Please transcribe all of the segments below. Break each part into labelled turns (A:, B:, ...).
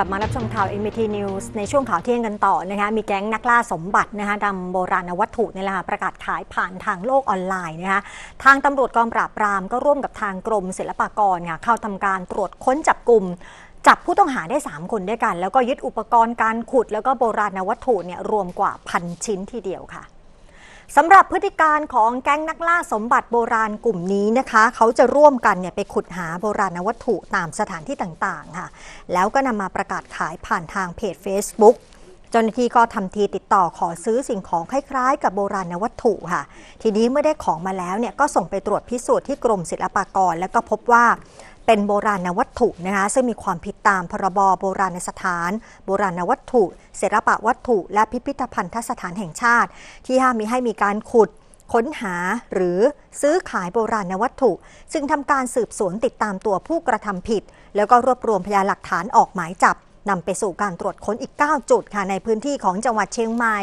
A: ลับมารับชมข่าว MBT News ในช่วงข่าวเที่ยงกันต่อนะคะมีแก๊งนักล่าสมบัตินะคะนำโบราณวัตถุนี่แหละค่ะประกาศขายผ่านทางโลกออนไลน์นะคะทางตำรวจกองปราบปรามก็ร่วมกับทางกรมศิลปากรค่ะเข้าทำการตรวจค้นจับกลุ่มจับผู้ต้องหาได้ 3 คนด้วยกัน แล้วก็ยึดอุปกรณ์การขุด แล้วก็โบราณวัตถุเนี่ยรวมกว่าพันชิ้นทีเดียวค่ะ สำหรับพฤติการของแก๊งนักล่าสมบัติโบราณกลุ่มนี้นะคะ เขาจะร่วมกันเนี่ยไปขุดหาโบราณวัตถุตามสถานที่ต่างๆค่ะ แล้วก็นำมาประกาศขายผ่านทางเพจ Facebook เจ้าหน้าที่ก็ทำทีติดต่อขอซื้อสิ่งของคล้ายๆ กับโบราณวัตถุค่ะ ทีนี้เมื่อได้ของมาแล้วเนี่ยก็ส่งไปตรวจพิสูจน์ที่กรมศิลปากร แล้วก็พบว่า เป็นโบราณวัตถุนะคะซึ่งมีความผิดตามพรบโบราณสถาน โบราณวัตถุ ศิลปะวัตถุ และพิพิธภัณฑสถานแห่งชาติ ที่ห้ามมีให้มีการขุดค้นหาหรือซื้อขายโบราณวัตถุ ซึ่งทำการสืบสวนติดตามตัวผู้กระทำผิด แล้วก็รวบรวมพยานหลักฐานออกหมายจับนำไปสู่การตรวจค้นอีก 9 จุดค่ะในพื้นที่ของจังหวัดเชียงใหม่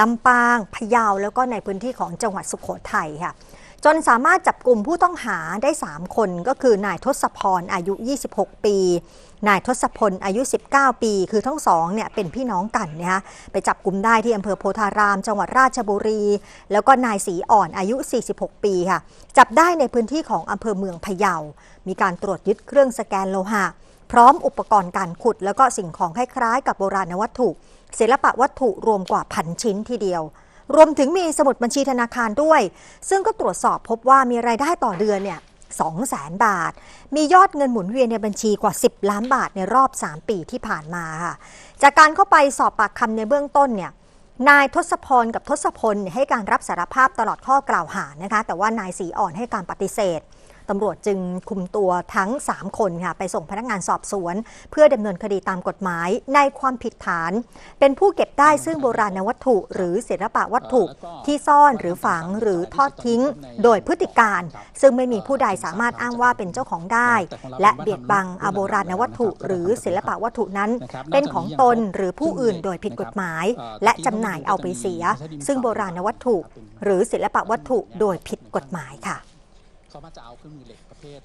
A: ลำปางพะเยาแล้วก็ในพื้นที่ของจังหวัดสุโขทัยค่ะ จนสามารถจับกลุ่มผู้ต้องหาได้ 3 คนก็คือนายทศพรอายุ 26 ปี นายทศพลอายุ 19 ปี คือทั้งสองเนี่ยเป็นพี่น้องกันนะคะไปจับกลุ่มได้ที่อำเภอโพธาราม จังหวัดราชบุรี แล้วก็นายศรีอ่อนอายุ 46 ปีค่ะ จับได้ในพื้นที่ของอำเภอเมืองพะเยา มีการตรวจยึดเครื่องสแกนโลหะ พร้อมอุปกรณ์การขุด แล้วก็สิ่งของคล้ายๆ กับโบราณวัตถุศิลปะวัตถุรวมกว่าพันชิ้นทีเดียว รวมถึงมีสมุดบัญชีธนาคารด้วย ซึ่งก็ตรวจสอบพบว่ามีรายได้ต่อเดือนเนี่ย2แสนบาท มียอดเงินหมุนเวียนในบัญชีกว่า 10 ล้านบาทในรอบ 3 ปีที่ผ่านมาค่ะ จากการเข้าไปสอบปากคำในเบื้องต้นเนี่ย นายทศพรกับทศพลให้การรับสารภาพตลอดข้อกล่าวหานะคะ แต่ว่านายสีอ่อนให้การปฏิเสธ ตำรวจจึงคุมตัวทั้ง 3 คนค่ะไปส่งพนักงานสอบสวน เพื่อดำเนินคดีตามกฎหมายในความผิดฐาน เป็นผู้เก็บได้ซึ่งโบราณวัตถุ หรือศิลปะวัตถุที่ซ่อนหรือฝังหรือทอดทิ้ง โดยพฤติการ ซึ่งไม่มีผู้ใดสามารถอ้างว่าเป็นเจ้าของได้ และเบียดบังอโบราณวัตถุ หรือศิลปะวัตถุนั้น เป็นของตนหรือผู้อื่นโดยผิดกฎหมาย และจำหน่ายเอาไปเสีย ซึ่งโบราณวัตถุ หรือศิลปะวัตถุโดยผิดกฎหมายค่ะ
B: เขามาจะเอาเครื่องมือเหล็กประเภท